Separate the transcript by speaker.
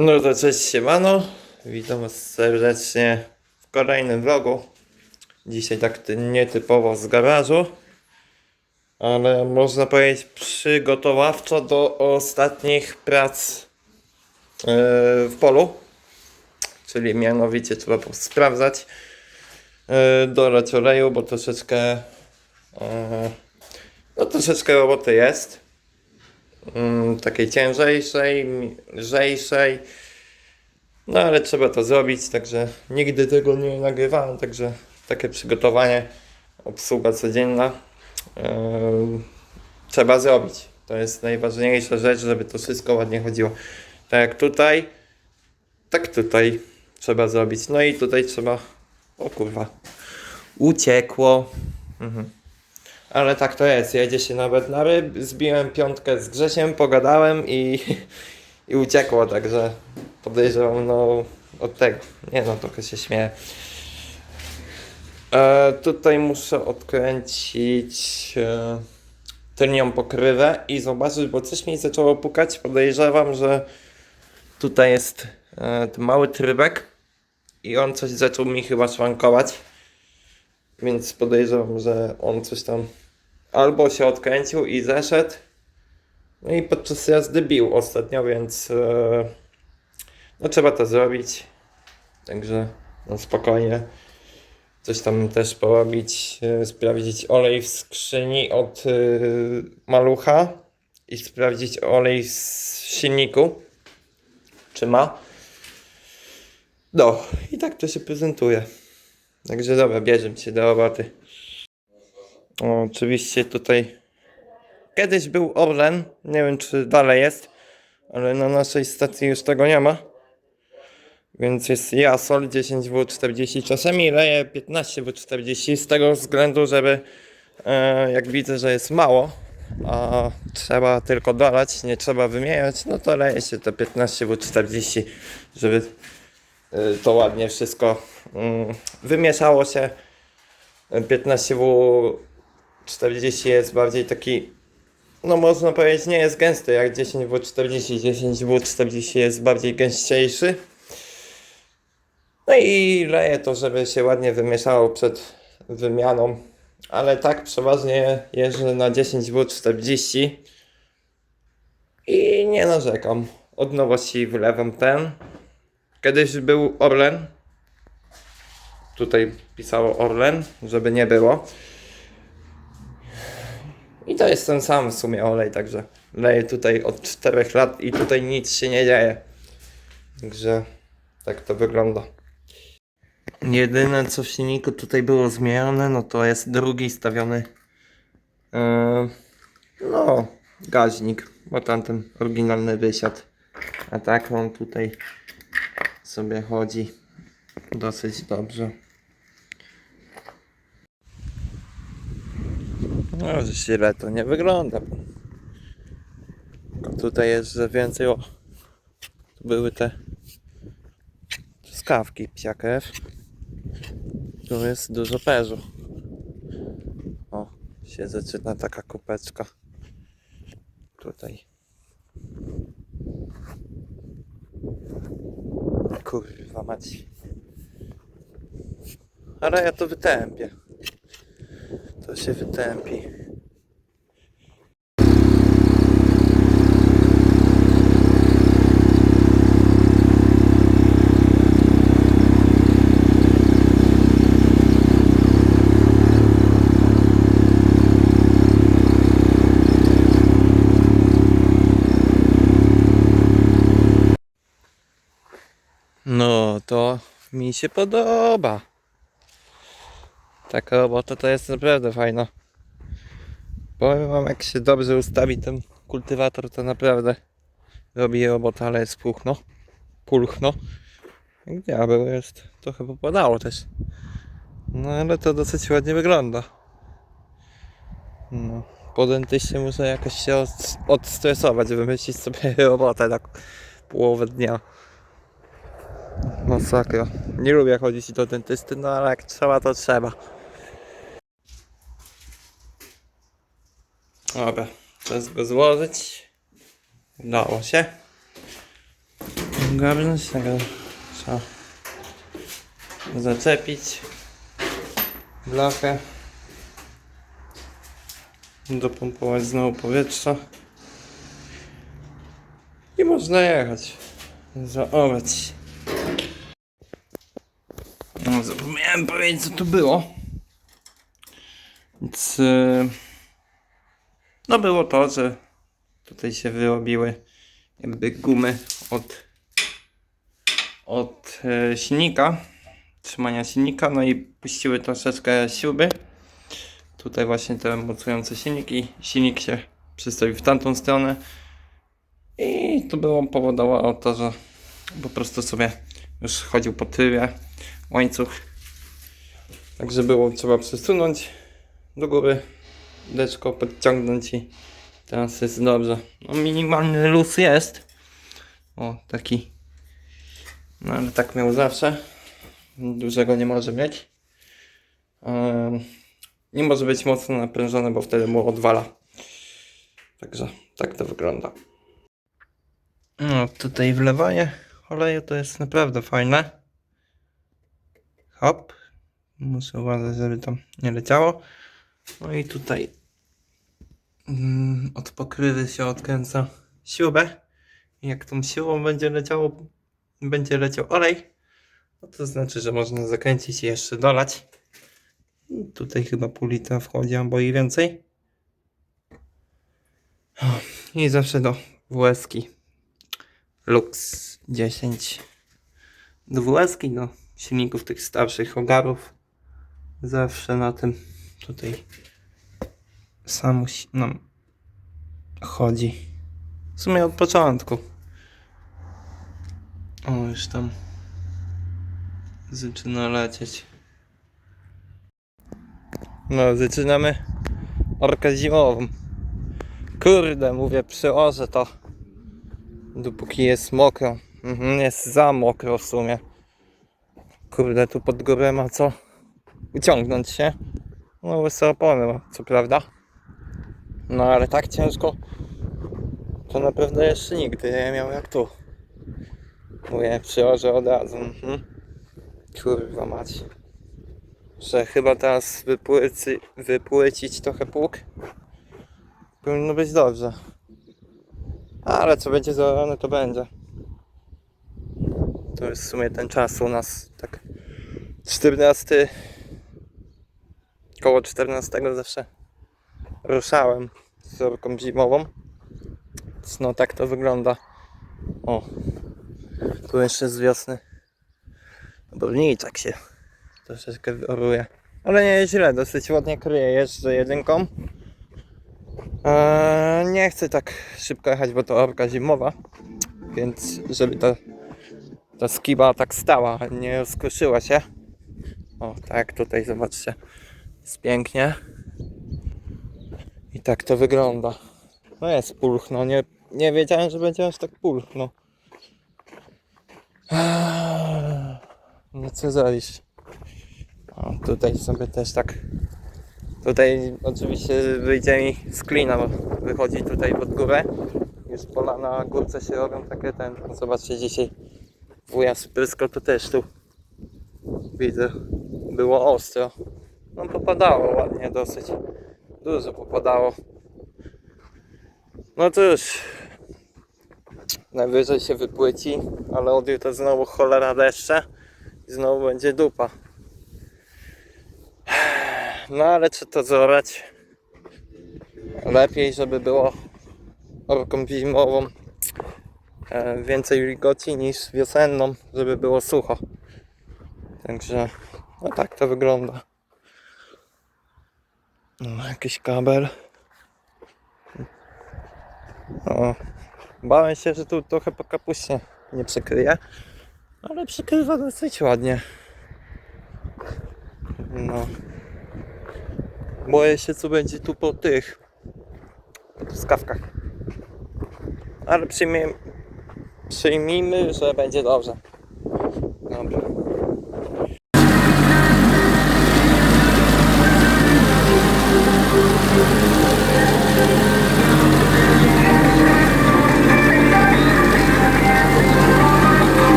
Speaker 1: No to cześć siemano, witam was serdecznie w kolejnym vlogu. Dzisiaj tak ty- nietypowo z garażu, ale można powiedzieć przygotowawczo do ostatnich prac yy, w polu. Czyli mianowicie trzeba sprawdzać, yy, dolać oleju, bo troszeczkę, yy, no troszeczkę roboty jest takiej ciężejszej, lżejszej. No ale trzeba to zrobić, także nigdy tego nie nagrywałem, także takie przygotowanie, obsługa codzienna em, trzeba zrobić. To jest najważniejsza rzecz, żeby to wszystko ładnie chodziło. Tak jak tutaj, tak tutaj trzeba zrobić. No i tutaj trzeba, o kurwa, uciekło. Mhm. Ale tak to jest, jedzie się nawet na ryb, zbiłem piątkę z Grzesiem, pogadałem i, i uciekło, także podejrzewam no od tego. Nie no, trochę się śmieję. E, tutaj muszę odkręcić e, tylnią pokrywę i zobaczyć, bo coś mi zaczęło pukać. Podejrzewam, że tutaj jest e, mały trybek i on coś zaczął mi chyba szwankować. Więc podejrzewam, że on coś tam albo się odkręcił i zeszedł. No i podczas jazdy bił ostatnio, więc e, no trzeba to zrobić. Także no spokojnie. Coś tam też porobić, e, sprawdzić olej w skrzyni od e, malucha i sprawdzić olej w silniku, czy ma. No i tak to się prezentuje. Także dobra, bierzemy się do roboty. Oczywiście tutaj kiedyś był Orlen, nie wiem czy dalej jest, ale na naszej stacji już tego nie ma. Więc jest Jasol 10W40, czasami leje 15W40 z tego względu, żeby e, jak widzę, że jest mało, a trzeba tylko dolać, nie trzeba wymieniać, no to leje się to 15W40, żeby e, to ładnie wszystko mm, wymieszało się. 15W 40 jest bardziej taki, no można powiedzieć, nie jest gęsty jak 10W40. 10W40 jest bardziej gęściejszy. No i leję to, żeby się ładnie wymieszało przed wymianą. Ale tak przeważnie jeżdżę na 10W40 i nie narzekam. Od nowości wylewam ten. Kiedyś był Orlen. Tutaj pisało Orlen, żeby nie było. I to jest ten sam w sumie olej, także leję tutaj od 4 lat i tutaj nic się nie dzieje. Także tak to wygląda. Jedyne co w silniku tutaj było zmienione, no to jest drugi stawiony yy, no gaźnik, bo tamten oryginalny wysiadł. A tak on tutaj sobie chodzi dosyć dobrze. No, źle to nie wygląda. Tutaj jest, więcej o. Tu były te skawki psiakew. Tu jest dużo perzu. O, się zaczyna taka kupeczka. Tutaj. Kurwa mać. Ale ja to wytępię. To się wytępi. No, to mi się podoba. Taka robota to jest naprawdę fajna. Powiem wam, jak się dobrze ustawi ten kultywator, to naprawdę robi robotę, ale jest pulchno. Pulchno. Diabeł jest. Trochę popadało też. No ale to dosyć ładnie wygląda. No. Po dentyście muszę jakoś się od, odstresować, wymyślić sobie robotę tak połowę dnia. Masakra. Nie lubię chodzić do dentysty, no ale jak trzeba, to trzeba. Dobra, czas go złożyć. Udało się. ogarnąć, tego trzeba zaczepić blachę, dopompować znowu powietrza i można jechać, zaorać. No, zapomniałem powiedzieć co tu było. Więc yy, no było to, że tutaj się wyrobiły jakby gumy od od e, silnika, trzymania silnika, no i puściły troszeczkę śruby. Tutaj właśnie te mocujące silniki, silnik się przystawił w tamtą stronę i to było powodowało to, że po prostu sobie już chodził po tyłie łańcuch. Także było trzeba przesunąć do góry, deczko podciągnąć i teraz jest dobrze. No minimalny luz jest. O, taki no ale tak miał zawsze. Dużego nie może mieć. Em, Nie może być mocno naprężone, bo wtedy mu odwala. Także tak to wygląda. No tutaj wlewanie oleju to jest naprawdę fajne. Hop. Muszę uważać, żeby tam nie leciało. No i tutaj mm, od pokrywy się odkręca śrubę. Jak tą siłą będzie leciało będzie leciał olej, no to znaczy, że można zakręcić i jeszcze dolać. I Tutaj chyba pół litra wchodzi, albo i więcej. I zawsze do WS-ki Lux 10. Do WS-ki, do silników tych starszych ogarów. Zawsze na tym tutaj samo nam chodzi. W sumie od początku. O, już tam zaczyna lecieć. No, zaczynamy orkę zimową. Kurde, mówię, przyłożę to. Dopóki jest mokro. Mhm, jest za mokro w sumie. Kurde, tu pod górę ma co uciągnąć się. No, łyse opony co prawda. No, ale tak ciężko to naprawdę jeszcze nigdy nie miał jak tu. Mówię, przyłożę od razu. Mhm. Kurwa mać. Że chyba teraz wypłyci, wypłycić trochę pług. Powinno być dobrze. Ale co będzie zaorane, to będzie. To jest w sumie ten czas u nas, tak 14 koło 14 zawsze ruszałem z orką zimową. No tak to wygląda. O, tu jeszcze z wiosny oborniczek się troszeczkę wyoruje. Ale nie jest źle, dosyć ładnie kryje. Jeżdżę jedynką. Eee, nie chcę tak szybko jechać, bo to orka zimowa. Więc żeby ta, ta skiba tak stała, nie skruszyła się. O, tak tutaj zobaczcie. Pięknie. I tak to wygląda. No jest pulchno. Nie, nie wiedziałem, że będzie aż tak pulchno. No co zrobisz? O, tutaj sobie też tak. Tutaj oczywiście wyjdzie mi z klina, bo wychodzi tutaj pod górę. Już pola na górce się robią takie ten. no Zobaczcie dzisiaj wuja sprysko to też tu widzę było ostro. No popadało ładnie dosyć. Dużo popadało. No to już Najwyżej się wypłyci, ale od jutra znowu cholera deszcze i znowu będzie dupa. No ale czy to zorać? Lepiej, żeby było orką zimową e, więcej wilgoci niż wiosenną, żeby było sucho. Także no tak to wygląda. No, jakiś kabel. O, Bałem się, że tu trochę po kapuście nie przykryje, ale przykrywa dosyć ładnie. No. Boję się, co będzie tu po tych po truskawkach. Ale przyjmijmy, przyjmijmy, że będzie dobrze. Dobra.